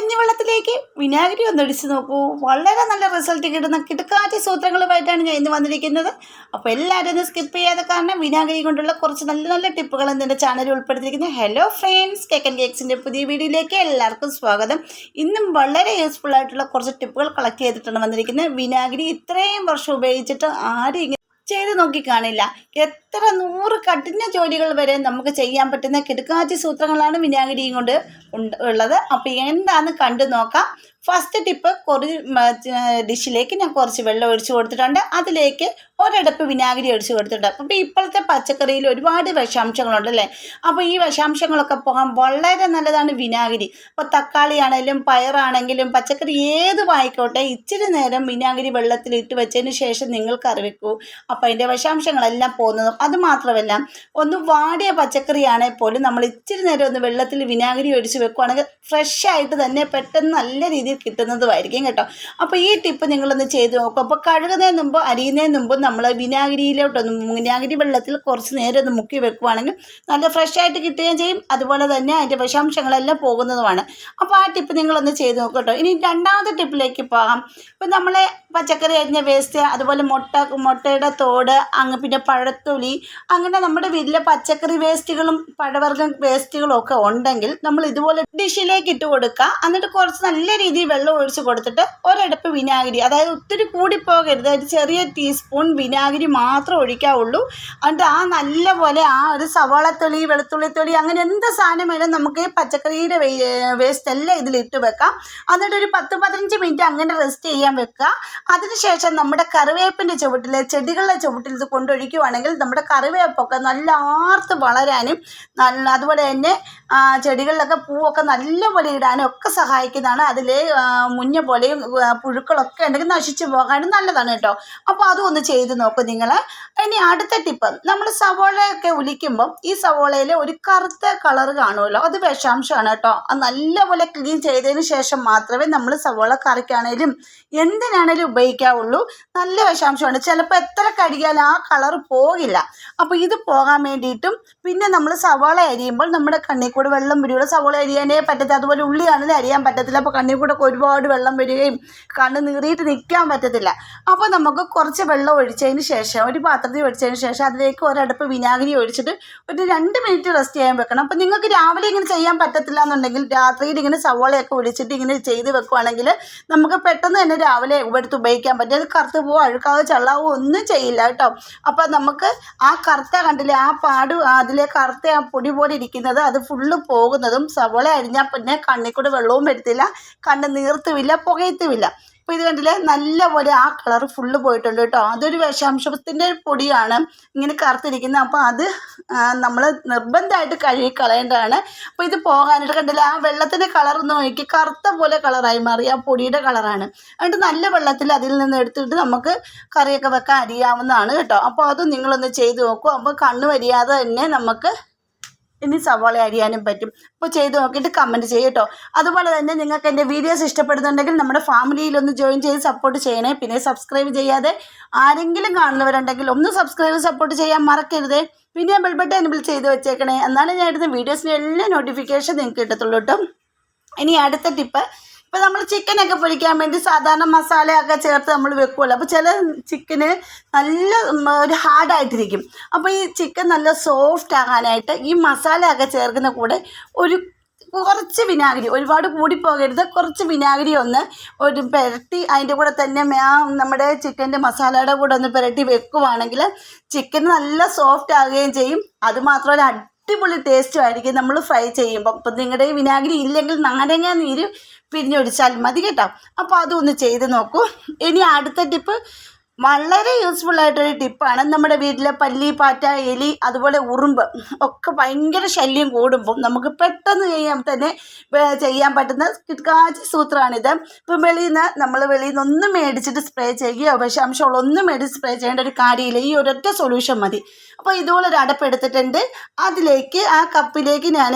കഞ്ഞിവെള്ളത്തിലേക്ക് വിനാഗിരി ഒന്ന് ഒഴിച്ച് നോക്കൂ. വളരെ നല്ല റിസൾട്ട് കിട്ടുന്ന കിടക്കാച്ച സൂത്രങ്ങളുമായിട്ടാണ് ഞാൻ ഇന്ന് വന്നിരിക്കുന്നത്. അപ്പോൾ എല്ലാവരും ഒന്ന് സ്കിപ്പ് ചെയ്യാതെ കാരണം വിനാഗിരി കൊണ്ടുള്ള കുറച്ച് നല്ല നല്ല ടിപ്പുകൾ എന്റെ ചാനലിൽ ഉൾപ്പെടുത്തിയിരിക്കുന്നത് ഹലോ ഫ്രണ്ട്സ് കേക്ക് ആൻഡ് കേക്സിന്റെ പുതിയ വീഡിയോയിലേക്ക് എല്ലാവർക്കും സ്വാഗതം. ഇന്നും വളരെ യൂസ്ഫുൾ ആയിട്ടുള്ള കുറച്ച് ടിപ്പുകൾ കളക്ട് ചെയ്തിട്ടാണ് വന്നിരിക്കുന്നത്. വിനാഗിരി ഇത്രയും വർഷം ഉപയോഗിച്ചിട്ട് ആരും ഇങ്ങനെ ചെയ്ത് നോക്കി കാണില്ല. എത്ര നൂറ് കഠിന ജോലികൾ വരെ നമുക്ക് ചെയ്യാൻ പറ്റുന്ന കിടക്കാച്ചി സൂത്രങ്ങളാണ് വിനാഗിരിയും കൊണ്ട് ഉള്ളത്. അപ്പോൾ എന്താണെന്ന് കണ്ടു നോക്കാം. ഫസ്റ്റ് ടിപ്പ് കുറച്ച് ഡിഷിലേക്ക് ഞാൻ കുറച്ച് വെള്ളം ഒഴിച്ച് കൊടുത്തിട്ടുണ്ട്. അതിലേക്ക് ഒരടപ്പ് വിനാഗിരി ഒഴിച്ച് കൊടുത്തിട്ടുണ്ട്. അപ്പോൾ ഇപ്പോഴത്തെ പച്ചക്കറിയിൽ ഒരുപാട് വിഷാംശങ്ങളുണ്ട് അല്ലേ? അപ്പോൾ ഈ വിഷാംശങ്ങളൊക്കെ പോകാൻ വളരെ നല്ലതാണ് വിനാഗിരി. അപ്പോൾ തക്കാളി ആണെങ്കിലും പയറാണെങ്കിലും പച്ചക്കറി ഏത് വായിക്കോട്ടെ ഇച്ചിരി നേരം വിനാഗിരി വെള്ളത്തിൽ ഇട്ട് വെച്ചതിന് ശേഷം നിങ്ങൾ കറി വെക്കൂ അപ്പോൾ അതിന്റെ വിഷാംശങ്ങളെല്ലാം പോകുന്നതും. അത് മാത്രമല്ല ഒന്ന് വാടിയ പച്ചക്കറിയാണെങ്കിൽ പോലും നമ്മൾ ഇച്ചിരി നേരം ഒന്ന് വെള്ളത്തിൽ വിനാഗിരി ഒഴിച്ച് വെക്കുവാണെങ്കിൽ ഫ്രഷ് ആയിട്ട് തന്നെ പെട്ടെന്ന് നല്ല രീതിയിൽ കിട്ടുന്നതുമായിരിക്കും കേട്ടോ. അപ്പോൾ ഈ ടിപ്പ് നിങ്ങളൊന്ന് ചെയ്ത് നോക്കും. അപ്പോൾ കഴുകുന്നതിന് മുമ്പ് അരിയുന്നതിന് മുമ്പ് നമ്മൾ വിനാഗിരിയിലോട്ടൊന്ന് വിനാഗിരി വെള്ളത്തിൽ കുറച്ച് നേരം ഒന്ന് മുക്കി വെക്കുവാണെങ്കിൽ നല്ല ഫ്രഷ് ആയിട്ട് കിട്ടുകയും ചെയ്യും. അതുപോലെ തന്നെ അതിന്റെ വിഷാംശങ്ങളെല്ലാം പോകുന്നതുമാണ്. അപ്പോൾ ആ ടിപ്പ് നിങ്ങളൊന്ന് ചെയ്ത് നോക്കും കേട്ടോ. ഇനി രണ്ടാമത്തെ ടിപ്പിലേക്ക് പോകാം. ഇപ്പം നമ്മളെ പച്ചക്കറി അരിഞ്ഞ വേസ്റ്റ് അതുപോലെ മുട്ട മുട്ടയുടെ തോട് അങ്ങ് പിന്നെ പഴത്തൊലി അങ്ങനെ നമ്മുടെ വീട്ടിലെ പച്ചക്കറി വേസ്റ്റുകളും പഴവർഗ വേസ്റ്റുകളും ഒക്കെ ഉണ്ടെങ്കിൽ നമ്മൾ ഇതുപോലെ ഡിഷിലേക്ക് ഇട്ട് കൊടുക്കുക. എന്നിട്ട് കുറച്ച് നല്ല രീതിയിൽ വെള്ളം ഒഴിച്ച് കൊടുത്തിട്ട് ഒരടുപ്പ് വിനാഗിരി അതായത് ഒത്തിരി കൂടിപ്പോകരുത് ഒരു ചെറിയ ടീസ്പൂൺ വിനാഗിരി മാത്രം ഒഴിക്കാവുള്ളൂ. എന്നിട്ട് ആ നല്ല പോലെ ആ ഒരു സവാളത്തൊളി വെളുത്തുള്ളി തൊലി അങ്ങനെ എന്ത് സാധനം വേണം നമുക്ക് പച്ചക്കറിയുടെ വേസ്റ്റ് എല്ലാം ഇതിലിട്ട് വെക്കാം. എന്നിട്ട് ഒരു പത്ത് പതിനഞ്ച് മിനിറ്റ് അങ്ങനെ റെസ്റ്റ് ചെയ്യാൻ വെക്കുക. അതിനുശേഷം നമ്മുടെ കറിവേപ്പിന്റെ ചുവട്ടിൽ ചെടികളുടെ ചുവട്ടിൽ ഇത് കൊണ്ടൊഴിക്കുവാണെങ്കിൽ നമ്മുടെ കറിവേപ്പൊക്കെ നല്ല ആർത്ത് വളരാനും നല്ല അതുപോലെ തന്നെ ചെടികളിലൊക്കെ പൂവൊക്കെ നല്ലപോലെ ഇടാനും ഒക്കെ സഹായിക്കുന്നതാണ്. അതിൽ മുഞ്ഞ പോലെയും പുഴുക്കളൊക്കെ ഉണ്ടെങ്കിൽ നശിച്ചു പോകാനും നല്ലതാണ് കേട്ടോ. അപ്പോൾ അതും ഒന്ന് ചെയ്ത് നോക്കും നിങ്ങൾ ഇനി അടുത്ത ടിപ്പ് നമ്മൾ സവോളയൊക്കെ ഉലിക്കുമ്പം ഈ സവോളയിൽ ഒരു കറുത്ത കളർ കാണുമല്ലോ അത് വിഷാംശമാണ് കേട്ടോ. അത് നല്ലപോലെ ക്ലീൻ ചെയ്തതിന് ശേഷം മാത്രമേ നമ്മൾ സവോള കറിക്കാണേലും എന്തിനാണേലും ഉപയോഗിക്കാവുള്ളൂ. നല്ല വിഷാംശമാണ്. ചിലപ്പോൾ എത്ര കഴുകിയാലും ആ കളർ പോകില്ല. അപ്പോൾ ഇത് പോകാൻ വേണ്ടിയിട്ടും പിന്നെ നമ്മൾ സവാള അരിയുമ്പോൾ നമ്മുടെ കണ്ണിൽ കൂടെ വെള്ളം വരികയുള്ളൂ. സവാള അരിയാനേ പറ്റത്തില്ല. അതുപോലെ ഉള്ളിയാണെങ്കിലും അരിയാൻ പറ്റത്തില്ല. അപ്പോൾ കണ്ണിൽ കൂടെ ഒരുപാട് വെള്ളം വരികയും കണ്ണ് നീറിയിട്ട് നിൽക്കാൻ പറ്റത്തില്ല. അപ്പോൾ നമുക്ക് കുറച്ച് വെള്ളം ഒഴിച്ചതിന് ശേഷം ഒരു പാത്രത്തിൽ ഒഴിച്ചതിന് ശേഷം അതിലേക്ക് ഒരടുപ്പ് വിനാഗിരി ഒഴിച്ചിട്ട് ഒരു രണ്ട് മിനിറ്റ് റെസ്റ്റ് ചെയ്യാൻ വെക്കണം. അപ്പോൾ നിങ്ങൾക്ക് രാവിലെ ഇങ്ങനെ ചെയ്യാൻ പറ്റത്തില്ല എന്നുണ്ടെങ്കിൽ രാത്രിയിൽ ഇങ്ങനെ സവാളയൊക്കെ ഒഴിച്ചിട്ട് ഇങ്ങനെ ചെയ്ത് വെക്കുവാണെങ്കിൽ നമുക്ക് പെട്ടെന്ന് തന്നെ രാവിലെ എടുത്ത് ഉപയോഗിക്കാൻ പറ്റും. അത് കറുത്ത് പോവോ അഴുക്കാവോ ചള്ളാവോ ഒന്നും ചെയ്യില്ല കേട്ടോ. അപ്പോൾ നമുക്ക് ആ കറുത്ത കണ്ടില്ലേ ആ പാട് അതിലെ കറുത്ത ആ പൊടി പോലെ ഇരിക്കുന്നത് അത് ഫുള്ള് പോകുന്നതും സവോള അരിഞ്ഞാൽ പിന്നെ കണ്ണിൽ കൂടെ വെള്ളവും വരത്തില്ല കണ്ണ് നീർത്തുമില്ല പുകയത്തുമില്ല അപ്പോൾ ഇത് കണ്ടില്ലേ? നല്ലപോലെ ആ കളർ ഫുള്ള് പോയിട്ടുണ്ട് കേട്ടോ. അതൊരു വിഷാംശത്തിന്റെ പൊടിയാണ് ഇങ്ങനെ കറുത്തിരിക്കുന്നത്. അപ്പോൾ അത് നമ്മൾ നിർബന്ധമായിട്ട് കഴുകി കളയേണ്ടതാണ്. അപ്പോൾ ഇത് പോകാനായിട്ട് കണ്ടില്ല? ആ വെള്ളത്തിന്റെ കളർ നോക്കി. കറുത്ത പോലെ കളറായി മാറി. ആ പൊടിയുടെ കളറാണ്. എന്നിട്ട് നല്ല വെള്ളത്തിൽ അതിൽ നിന്ന് എടുത്തിട്ട് നമുക്ക് കറിയൊക്കെ വെക്കാൻ അരിയാവുന്നതാണ് കേട്ടോ. അപ്പോൾ അതും നിങ്ങളൊന്ന് ചെയ്ത് നോക്കൂ. അപ്പോൾ കണ്ണ് വരിയാതെ തന്നെ നമുക്ക് ഇനി സവാള അരിയാനും പറ്റും. അപ്പോൾ ചെയ്ത് നോക്കിയിട്ട് കമന്റ് ചെയ്യും കേട്ടോ. അതുപോലെ തന്നെ നിങ്ങൾക്ക് എന്റെ വീഡിയോസ് ഇഷ്ടപ്പെടുന്നുണ്ടെങ്കിൽ നമ്മുടെ ഫാമിലിയിൽ ഒന്ന് ജോയിൻ ചെയ്ത് സപ്പോർട്ട് ചെയ്യണേ. പിന്നെ സബ്സ്ക്രൈബ് ചെയ്യാതെ ആരെങ്കിലും കാണുന്നവരുണ്ടെങ്കിൽ ഒന്ന് സബ്സ്ക്രൈബ് സപ്പോർട്ട് ചെയ്യാൻ മറക്കരുത്. പിന്നെ ബെൽ ബട്ടൺ എനബിൾ ചെയ്ത് വെച്ചേക്കണേ. എന്നാലും ഞാൻ ഇടുന്ന വീഡിയോസിന്റെ എല്ലാ നോട്ടിഫിക്കേഷൻ നിങ്ങൾക്ക് കിട്ടത്തുള്ളൂ കേട്ടോ. ഇനി അടുത്ത ടിപ്പ് ഇപ്പോൾ നമ്മൾ ചിക്കനൊക്കെ പൊരിക്കാൻ വേണ്ടി സാധാരണ മസാലയൊക്കെ ചേർത്ത് നമ്മൾ വെക്കുമല്ലോ അപ്പോൾ ചില ചിക്കന് നല്ല ഒരു ഹാർഡായിട്ടിരിക്കും അപ്പോൾ ഈ ചിക്കൻ നല്ല സോഫ്റ്റ് ആകാനായിട്ട് ഈ മസാലയൊക്കെ ചേർക്കുന്ന കൂടെ ഒരു കുറച്ച് വിനാഗിരി ഒരുപാട് കൂടിപ്പോകരുത് കുറച്ച് വിനാഗിരി ഒന്ന് ഒരു പുരട്ടി അതിന്റെ കൂടെ തന്നെ നമ്മുടെ ചിക്കന്റെ മസാലയുടെ കൂടെ ഒന്ന് പുരട്ടി വെക്കുവാണെങ്കിൽ ചിക്കൻ നല്ല സോഫ്റ്റ് ആകുകയും ചെയ്യും. അതുമാത്രമല്ല അടിപൊളി ടേസ്റ്റും ആയിരിക്കും നമ്മൾ ഫ്രൈ ചെയ്യുമ്പോൾ അപ്പം നിങ്ങളുടെ വിനാഗിരി ഇല്ലെങ്കിൽ നാരങ്ങ നീര് പിരിഞ്ഞൊഴിച്ചാൽ മതി കേട്ടോ. അപ്പോൾ അതൊന്ന് ചെയ്ത് നോക്കൂ. ഇനി അടുത്ത ടിപ്പ് വളരെ യൂസ്ഫുൾ ആയിട്ടൊരു ടിപ്പാണ് നമ്മുടെ വീട്ടിലെ പല്ലി പാറ്റ എലി അതുപോലെ ഉറുമ്പ് ഒക്കെ ഭയങ്കര ശല്യം കൂടുമ്പോൾ നമുക്ക് പെട്ടെന്ന് ചെയ്യാൻ തന്നെ ചെയ്യാൻ പറ്റുന്ന കിടക്കാച്ചി സൂത്രമാണിത് ഇപ്പം വെളിയിൽ നിന്ന് നമ്മൾ വെളിയിൽ നിന്ന് ഒന്നും മേടിച്ചിട്ട് സ്പ്രേ ചെയ്യുകയോ വിഷാംശമുള്ള ഒന്നും മേടിച്ച് സ്പ്രേ ചെയ്യേണ്ട ഒരു കാര്യമില്ല. ഈ ഒരൊറ്റ സൊല്യൂഷൻ മതി. അപ്പോൾ ഇതുപോലെ ഒരു അടപ്പ് എടുത്തിട്ടുണ്ട്. അതിലേക്ക് ആ കപ്പിലേക്ക് ഞാൻ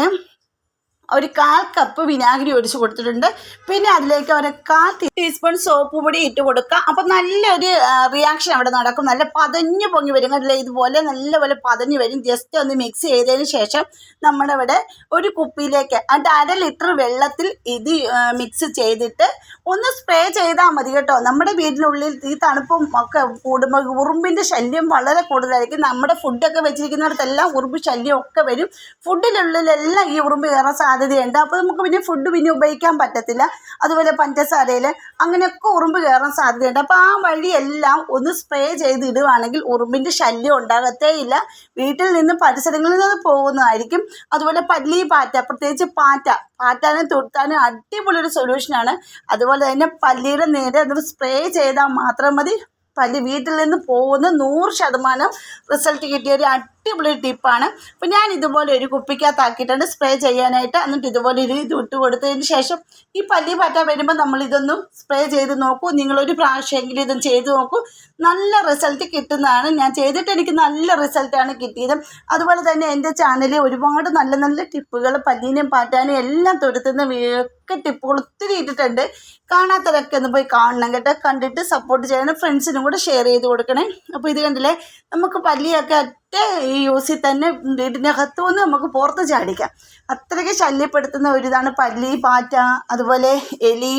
ഒരു കാൽ കപ്പ് വിനാഗിരി ഒഴിച്ച് കൊടുത്തിട്ടുണ്ട്. പിന്നെ അതിലേക്ക് ഒരു കാൽ ടീസ്പൂൺ സോപ്പ് പൊടി ഇട്ട് കൊടുക്കുക അപ്പം നല്ലൊരു റിയാക്ഷൻ അവിടെ നടക്കും. നല്ല പതഞ്ഞ് പൊങ്ങി വരും. കണ്ടില്ലേ? ഇതുപോലെ നല്ലപോലെ പതഞ്ഞു വരും. ജസ്റ്റ് ഒന്ന് മിക്സ് ചെയ്തതിന് ശേഷം നമ്മുടെ ഇവിടെ ഒരു കുപ്പിയിലേക്ക് അത് അര ലിറ്റർ വെള്ളത്തിൽ ഇത് മിക്സ് ചെയ്തിട്ട് ഒന്ന് സ്പ്രേ ചെയ്താൽ മതി കേട്ടോ. നമ്മുടെ വീടിനുള്ളിൽ ഈ തണുപ്പും ഒക്കെ കൂടുമ്പോൾ ഉറുമ്പിന്റെ ശല്യം വളരെ കൂടുതലായിരിക്കും. നമ്മുടെ ഫുഡൊക്കെ വെച്ചിരിക്കുന്നിടത്തെല്ലാം ഉറുമ്പ് ശല്യം ഒക്കെ വരും. ഫുഡിനുള്ളിലെല്ലാം ഈ ഉറുമ്പ് കയറാൻ സാധ്യതയുണ്ട് അപ്പോൾ നമുക്ക് പിന്നെ ഫുഡ് പിന്നെ ഉപയോഗിക്കാൻ പറ്റത്തില്ല. അതുപോലെ പഞ്ചസാരയിൽ അങ്ങനെയൊക്കെ ഉറുമ്പ് കയറാൻ സാധ്യതയുണ്ട്. അപ്പോൾ ആ വഴിയെല്ലാം ഒന്ന് സ്പ്രേ ചെയ്ത് ഇടുവാണെങ്കിൽ ഉറുമ്പിന്റെ ശല്യം ഉണ്ടാകത്തേ ഇല്ല. വീട്ടിൽ നിന്ന് പരിസരങ്ങളിൽ നിന്ന് പോകുന്നതായിരിക്കും. അതുപോലെ പല്ലി പാറ്റ പ്രത്യേകിച്ച് പാറ്റ. പാറ്റാനും തൊട്ടാനും അടിപൊളിയൊരു സൊല്യൂഷനാണ് അതുപോലെ തന്നെ പല്ലിയുടെ നേരെ അതിന് സ്പ്രേ ചെയ്താൽ മാത്രം മതി. പല്ലി വീട്ടിൽ നിന്ന് പോകുന്ന നൂറ് ശതമാനം റിസൾട്ട് കിട്ടിയ ഒരു അടിപൊളി ടിപ്പാണ് അപ്പോൾ ഞാൻ ഇതുപോലെ ഒരു കുപ്പിക്കകത്താക്കിയിട്ടുണ്ട് സ്പ്രേ ചെയ്യാനായിട്ട്. എന്നിട്ട് ഇതുപോലെ ഒരു ഇത് ഇട്ട് കൊടുത്തതിന് ശേഷം ഈ പല്ലി പാറ്റ വരുമ്പോൾ നമ്മൾ ഇതൊന്നും സ്പ്രേ ചെയ്ത് നോക്കൂ. നിങ്ങളൊരു പ്രാവശ്യമെങ്കിലും ഇതും ചെയ്ത് നോക്കൂ. നല്ല റിസൾട്ട് കിട്ടുന്നതാണ്. ഞാൻ ചെയ്തിട്ട് എനിക്ക് നല്ല റിസൾട്ടാണ് കിട്ടിയത്. അതുപോലെ തന്നെ എന്റെ ചാനലിൽ ഒരുപാട് നല്ല നല്ല ടിപ്പുകൾ പല്ലീനെയും പാറ്റാനും എല്ലാം തുരുത്തുന്ന ഒക്കെ ടിപ്പുകൾ ഒത്തിരി ഇട്ടിട്ടുണ്ട്. കാണാത്തവരൊക്കെ ഒന്ന് പോയി കാണണം കേട്ടോ. കണ്ടിട്ട് സപ്പോർട്ട് ചെയ്യണം. ഫ്രണ്ട്സിനും കൂടെ ഷെയർ ചെയ്ത് കൊടുക്കണേ. അപ്പോൾ ഇത് കണ്ടില്ലേ? നമുക്ക് പല്ലിയൊക്കെ ഒറ്റ ഈ യൂസിൽ തന്നെ വീടിനകത്തു നിന്ന് നമുക്ക് പുറത്ത് ചാടിക്കാം. അത്രയ്ക്ക് ശല്യപ്പെടുത്തുന്ന ഒരിതാണ് പല്ലി പാറ്റ അതുപോലെ എലി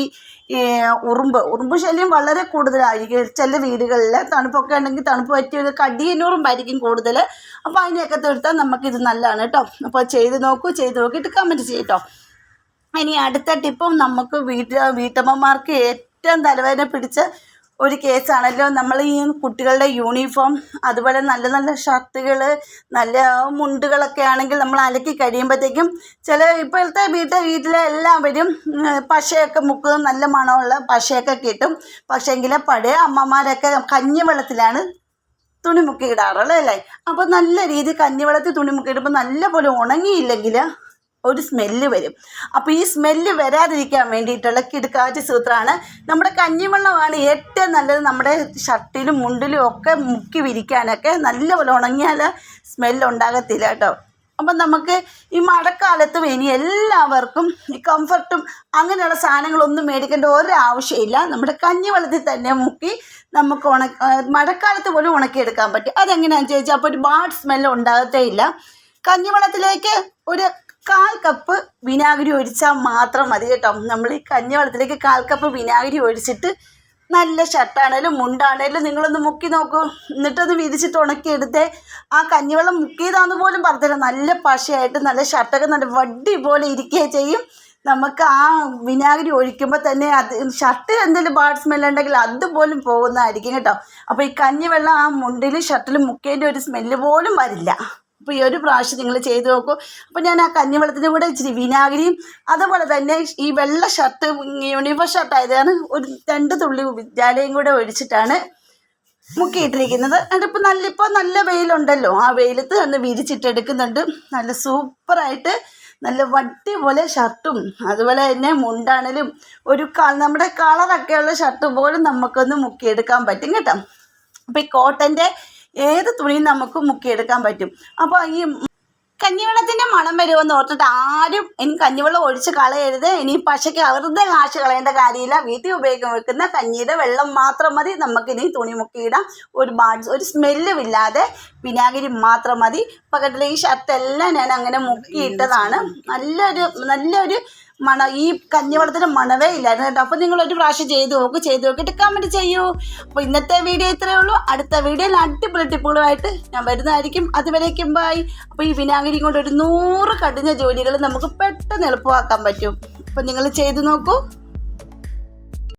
ഉറുമ്പ്. ഉറുമ്പ് ശല്യം വളരെ കൂടുതലായിരിക്കും. ചില വീടുകളിൽ തണുപ്പൊക്കെ ഉണ്ടെങ്കിൽ തണുപ്പ് പറ്റിയ കടിയനുറുമ്പായിരിക്കും കൂടുതൽ അപ്പോൾ അതിനെയൊക്കെ തീർത്താൽ നമുക്കിത് നല്ലതാണ് കേട്ടോ. അപ്പോൾ ചെയ്ത് നോക്കൂ ചെയ്ത് നോക്കിയിട്ട് കമന്റ് ചെയ്യട്ടോ. ഇനി അടുത്ത ടിപ്പും നമുക്ക് വീട്ട വീട്ടമ്മമാർക്ക് ഏറ്റവും തലവേദന പിടിച്ച ഒരു കേസാണല്ലോ നമ്മൾ ഈ കുട്ടികളുടെ യൂണിഫോം അതുപോലെ നല്ല നല്ല ഷർട്ടുകൾ നല്ല മുണ്ടുകളൊക്കെ ആണെങ്കിൽ നമ്മൾ അലക്കി കഴിയുമ്പോഴത്തേക്കും ചില ഇപ്പോഴത്തെ വീട്ടിൽ വീട്ടിലെ എല്ലാവരും പശയൊക്കെ മുക്കും നല്ല മണമുള്ള പശയൊക്കെ കിട്ടും. പക്ഷേങ്കിൽ പഴയ അമ്മമാരൊക്കെ കഞ്ഞിവെള്ളത്തിലാണ് തുണി മുക്കി ഇടാറുള്ളത് അല്ലേ? അപ്പോൾ നല്ല രീതിയിൽ കഞ്ഞിവെള്ളത്തിൽ തുണി മുക്കി ഇടുമ്പോൾ നല്ലപോലെ ഉണങ്ങിയില്ലെങ്കിൽ ഒരു സ്മെല്ല് വരും. അപ്പോൾ ഈ സ്മെല്ല് വരാതിരിക്കാൻ വേണ്ടിയിട്ടുള്ള കിടുക്കാച്ചി സൂത്രമാണ് നമ്മുടെ കഞ്ഞിവെള്ളമാണ് ഏറ്റവും നല്ലത്. നമ്മുടെ ഷർട്ടിലും മുണ്ടിലും ഒക്കെ മുക്കി വിരിക്കാനൊക്കെ നല്ലപോലെ ഉണങ്ങിയാൽ സ്മെല്ല് ഉണ്ടാകത്തില്ല കേട്ടോ. അപ്പം നമുക്ക് ഈ മഴക്കാലത്തും ഇനി എല്ലാവർക്കും ഈ കംഫർട്ടും അങ്ങനെയുള്ള സാധനങ്ങളൊന്നും മേടിക്കേണ്ട ഒരാവശ്യമില്ല. നമ്മുടെ കഞ്ഞിവെള്ളത്തിൽ തന്നെ മുക്കി നമുക്ക് ഉണ ആ, മഴക്കാലത്ത് പോലും ഉണക്കിയെടുക്കാൻ പറ്റും. അതെങ്ങനെയാണെന്ന് ചോദിച്ചാൽ അപ്പോൾ ഒരു ബാഡ് സ്മെല്ല് ഉണ്ടാകത്തേ ഇല്ല കഞ്ഞിവെള്ളത്തിലേക്ക് ഒരു കാൽ കപ്പ് വിനാഗിരി ഒഴിച്ചാൽ മാത്രം മതി കേട്ടോ. നമ്മൾ ഈ കഞ്ഞിവെള്ളത്തിലേക്ക് കാൽ കപ്പ് വിനാഗിരി ഒഴിച്ചിട്ട് നല്ല ഷർട്ടാണേലും മുണ്ടാണേലും നിങ്ങളൊന്ന് മുക്കി നോക്കൂ. എന്നിട്ടൊന്ന് വിരിച്ചിട്ട് ഉണക്കിയെടുത്തേ ആ കഞ്ഞിവെള്ളം മുക്കിയതാന്ന് പോലും പറഞ്ഞില്ല. നല്ല പശയായിട്ട് നല്ല ഷർട്ടൊക്കെ നല്ല വടി പോലെ ഇരിക്കുകയും ചെയ്യും. നമുക്ക് ആ വിനാഗിരി ഒഴിക്കുമ്പോൾ തന്നെ അത് ഷർട്ടിൽ എന്തെങ്കിലും ബാഡ് സ്മെല്ല് ഉണ്ടെങ്കിൽ അതുപോലും പോകുന്നതായിരിക്കും കേട്ടോ. അപ്പോൾ ഈ കഞ്ഞിവെള്ളം ആ മുണ്ടിലും ഷർട്ടിലും മുക്കേന്റെ ഒരു സ്മെല്ല് പോലും വരില്ല. അപ്പോൾ ഈ ഒരു പ്രാവശ്യം നിങ്ങൾ ചെയ്തു നോക്കൂ. അപ്പോൾ ഞാൻ ആ കഞ്ഞിവെള്ളത്തിന്റെ കൂടെ ഇച്ചിരി വിനാഗിരിയും അതുപോലെ തന്നെ ഈ വെള്ള ഷർട്ട് യൂണിഫോം ഷർട്ട് ആയതാണ് ഒരു രണ്ട് തുള്ളി വിദ്യാലയം കൂടെ ഒഴിച്ചിട്ടാണ് മുക്കിയിട്ടിരിക്കുന്നത്. അതിപ്പോൾ നല്ല ഇപ്പോൾ നല്ല വെയിലുണ്ടല്ലോ. ആ വെയിലത്ത് ഒന്ന് വിരിച്ചിട്ടെടുക്കുന്നുണ്ട്. നല്ല സൂപ്പറായിട്ട് നല്ല വട്ടി പോലെ ഷർട്ടും അതുപോലെ തന്നെ മുണ്ടാണേലും ഒരു നമ്മുടെ കളറൊക്കെയുള്ള ഷർട്ട് പോലും നമുക്കൊന്ന് മുക്കിയെടുക്കാൻ പറ്റും കേട്ടോ. അപ്പോൾ ഈ കോട്ടന്റെ ഏത് തുണിയും നമുക്ക് മുക്കിയെടുക്കാൻ പറ്റും. അപ്പോൾ ഈ കഞ്ഞിവെള്ളത്തിന്റെ മണം വരുമെന്ന് ഓർത്തിട്ട് ആരും ഇനി കഞ്ഞിവെള്ളം ഒഴിച്ച് കളയരുത്. ഇനി പശയ്ക്ക് വെറുതെ കാശ് കളയേണ്ട കാര്യമില്ല. വീട്ടിൽ ഉപയോഗിക്കാൻ വെക്കുന്ന കഞ്ഞിയുടെ വെള്ളം മാത്രം മതി. നമുക്കിനി തുണി മുക്കിയിടാം. ഒരു ബാഡ് ഒരു സ്മെല്ലും ഇല്ലാതെ വിനാഗിരി മാത്രം മതി. പകട്ടിലെ ഈ ഷർട്ടെല്ലാം ഞാൻ അങ്ങനെ മുക്കിയിട്ടതാണ്. നല്ലൊരു നല്ലൊരു മണ ഈ കഞ്ഞിവെള്ളത്തിന് മണവേ ഇല്ലായിരുന്നു കേട്ടോ. അപ്പോൾ നിങ്ങൾ ഒരു പ്രാവശ്യം ചെയ്ത് നോക്ക് ചെയ്ത് നോക്കിയിട്ട് കമന്റ് ചെയ്യൂ. അപ്പോൾ ഇന്നത്തെ വീഡിയോ ഇത്രയേ ഉള്ളൂ. അടുത്ത വീഡിയോയിൽ അടിപൊളി ടിപ്പുകളുമായിട്ട് ഞാൻ വരുന്നതായിരിക്കും. അതുവരേക്കും ബായ് അപ്പോൾ ഈ വിനാഗിരി കൊണ്ട് ഒരു നൂറ് കഠിന ജോലികൾ നമുക്ക് പെട്ടെന്ന് എളുപ്പമാക്കാൻ പറ്റും. അപ്പോൾ നിങ്ങൾ ചെയ്ത് നോക്കൂ.